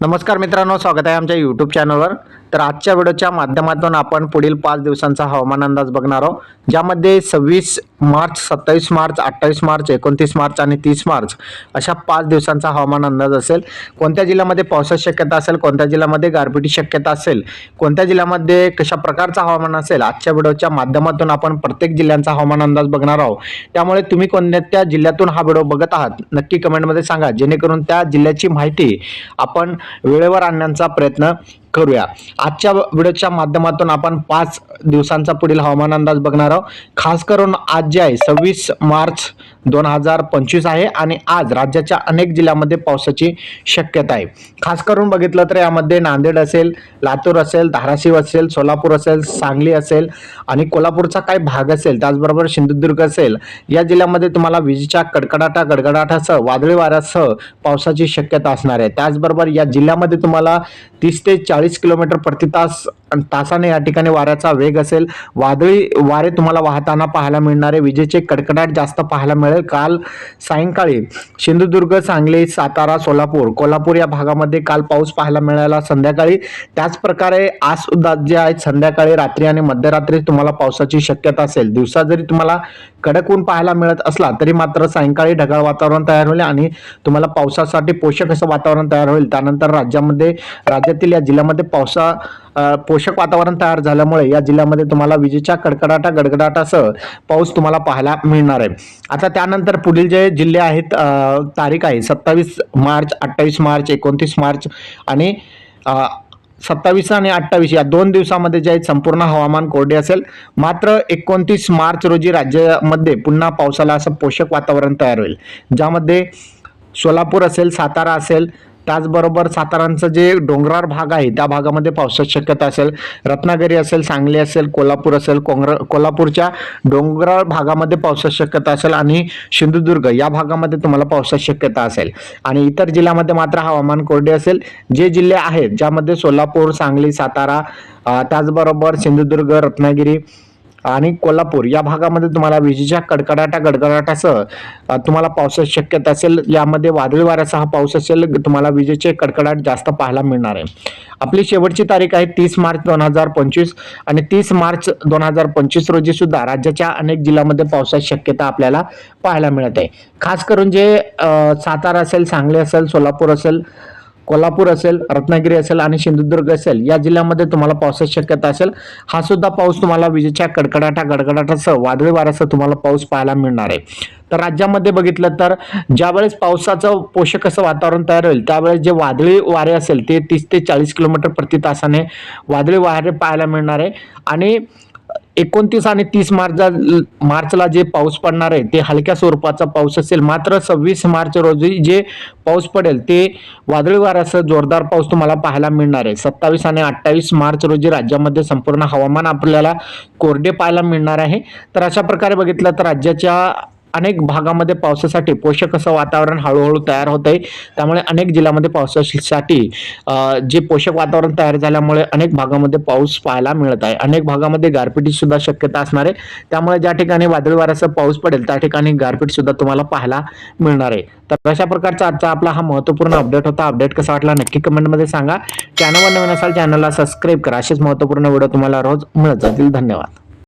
नमस्कार मित्रांनो स्वागत आहे आमच्या यूट्यूब चॅनलवर तर आजच्या व्हिडिओच्या माध्यमातून आपण पुढील पाच दिवसांचा हवामान अंदाज बघणार आहोत ज्यामध्ये सव्वीस मार्च सत्तावीस मार्च अठ्ठावीस मार्च एकोणतीस मार्च आणि तीस मार्च अशा पाच दिवसांचा हवामान अंदाज असेल. कोणत्या जिल्ह्यामध्ये पावसाची शक्यता असेल कोणत्या जिल्ह्यामध्ये गारपिटी शक्यता असेल कोणत्या जिल्ह्यामध्ये कशा प्रकारचा हवामान असेल आजच्या व्हिडिओच्या माध्यमातून आपण प्रत्येक जिल्ह्यांचा हवामान अंदाज बघणार आहोत. त्यामुळे तुम्ही कोणत्या जिल्ह्यातून हा व्हिडिओ बघत आहात नक्की कमेंटमध्ये सांगा जेणेकरून त्या जिल्ह्याची माहिती आपण वेळेवर आणण्याचा प्रयत्न करूया. आजच्या व्हिडिओच्या माध्यमातून आपण पाच दिवसांचा पुढील हवामान अंदाज बघणार आहोत. खास करून आज जे आहे सव्वीस मार्च दोन हजार पंचवीस आहे आणि आज राज्याच्या अनेक जिल्ह्यामध्ये पावसाची शक्यता आहे. खास करून बघितलं तर यामध्ये नांदेड असेल लातूर असेल धाराशिव असेल सोलापूर असेल सांगली असेल आणि कोल्हापूरचा काही भाग असेल त्याचबरोबर सिंधुदुर्ग असेल या जिल्ह्यामध्ये तुम्हाला विजेच्या कडकडाटा गडगडाटासह वादळी वाऱ्यासह पावसाची शक्यता असणार आहे. त्याचबरोबर या जिल्ह्यामध्ये तुम्हाला तीस ते चाळीस किलोमीटर प्रति तास तासाने या ठिकाणी वाऱ्याचा वेग असेल. वादळी वारे तुम्हाला वाहताना पाहायला मिळणारे. विजेचे कडकडाट जास्त पाहायला मिळेल. काल सायंकाळी सिंधुदुर्ग सांगली सातारा सोलापूर कोल्हापूर या भागामध्ये काल पाऊस पाहायला मिळाला संध्याकाळी. त्याचप्रकारे आज सुद्धा जे आहेत संध्याकाळी रात्री आणि मध्यरात्री तुम्हाला पावसाची शक्यता असेल. दिवसा जरी तुम्हाला कडक ऊन पाहायला मिळत असला तरी मात्र सायंकाळी ढगाळ वातावरण तयार होईल आणि तुम्हाला पावसासाठी पोषक असं वातावरण तयार होईल. त्यानंतर राज्यामध्ये राज्यातील या जिल्ह्यामध्ये पावसा पोषक वातावरण तयार झाल्यामुळे या जिल्ह्यामध्ये तुम्हाला विजेच्या कडकडाटा गडगडाटासह पाऊस तुम्हाला पाहायला मिळणार आहे. आता त्यानंतर पुढील जे जिल्हे आहेत तारीख आहे सत्तावीस मार्च अठ्ठावीस मार्च एकोणतीस मार्च आणि सत्तावीस आणि अठ्ठावीस या दोन दिवसामध्ये जे आहेत संपूर्ण हवामान कोरडे असेल. मात्र एकोणतीस मार्च रोजी राज्यामध्ये पुन्हा पावसाला असं पोषक वातावरण तयार होईल. ज्यामध्ये सोलापूर असेल सातारा असेल त्याचबरोबर सातारांचं जे डोंगराळ भाग आहे त्या भागामध्ये पावसाची शक्यता असेल रत्नागिरी असेल सांगली असेल कोल्हापूर असेल कोंग्र कोल्हापूरच्या डोंगराळ भागामध्ये पावसाची शक्यता असेल आणि सिंधुदुर्ग या भागामध्ये तुम्हाला पावसाची शक्यता असेल. आणि इतर जिल्ह्यामध्ये मात्र हवामान कोरडे असेल. जे जिल्हे आहेत ज्यामध्ये सोलापूर सांगली सातारा त्याचबरोबर सिंधुदुर्ग रत्नागिरी आणि कोल्हापूर या भागामध्ये तुम्हाला विजेच्या कडकडाटा गडगडाटासह तुम्हाला पावसाची शक्यता असेल यामध्ये वादळी वाऱ्यासह पाऊस असेल तुम्हाला विजेचे कडकडाट जास्त पाहायला मिळणार आहे. आपली शेवटची तारीख आहे तीस मार्च दोन हजार पंचवीस आणि तीस मार्च दोन हजार पंचवीस रोजी सुद्धा राज्याच्या अनेक जिल्ह्यामध्ये पावसाची शक्यता आपल्याला पाहायला मिळत. आहे खास करून जे सातारा असेल सांगली असेल सोलापूर असेल कोल्हापूर असेल रत्नागिरी असेल आणि सिंधुदुर्ग असेल या जिल्ह्यामध्ये तुम्हाला पावसाची शक्यता असेल. हा सुद्धा पाऊस तुम्हाला विजेच्या कडकडाटा गडगडाटासह वादळी वाऱ्यासह तुम्हाला पाऊस पाहायला मिळणार आहे. तर राज्यामध्ये बघितलं तर ज्यावेळेस पावसाचं पोषक असं वातावरण तयार होईल त्यावेळेस जे वादळी वारे असेल ते तीस ते चाळीस किलोमीटर प्रति तासाने वादळी वारे पाहायला मिळणार आहे. आणि एकोणतीस आणि तीस मार्च मार्चला जे पाऊस पडणार आहे ते हलक्या स्वरूपाचा पाऊस असेल. मात्र सव्वीस मार्च रोजी जे पाऊस पडेल ते वादळी वाऱ्यासह जोरदार पाऊस तुम्हाला पाहायला मिळणार आहे. सत्तावीस आणि अठ्ठावीस मार्च रोजी राज्यामध्ये संपूर्ण हवामान आपल्याला कोरडे पाहायला मिळणार आहे. तर अशा प्रकारे बघितलं तर राज्याच्या अनेक भागामध्ये पावसासाठी पोषक असं वातावरण हळूहळू तयार होत आहे त्यामुळे अनेक जिल्ह्यामध्ये पावसासाठी जे पोषक वातावरण तयार झाल्यामुळे अनेक भागामध्ये पाऊस पाहायला मिळत आहे. अनेक भागामध्ये गारपिटी सुद्धा शक्यता असणार आहे. त्यामुळे ज्या ठिकाणी वादळी वाऱ्याचा पाऊस पडेल त्या ठिकाणी गारपीट सुद्धा तुम्हाला पाहायला मिळणार आहे. तर अशा प्रकारचा आजचा आपला हा महत्त्वपूर्ण अपडेट होता. अपडेट कसा वाटला नक्की कमेंटमध्ये सांगा. चॅनलवर नवीन असाल चॅनलला सबस्क्राईब करा. असेच महत्त्वपूर्ण व्हिडिओ तुम्हाला रोज मिळत जातील. धन्यवाद.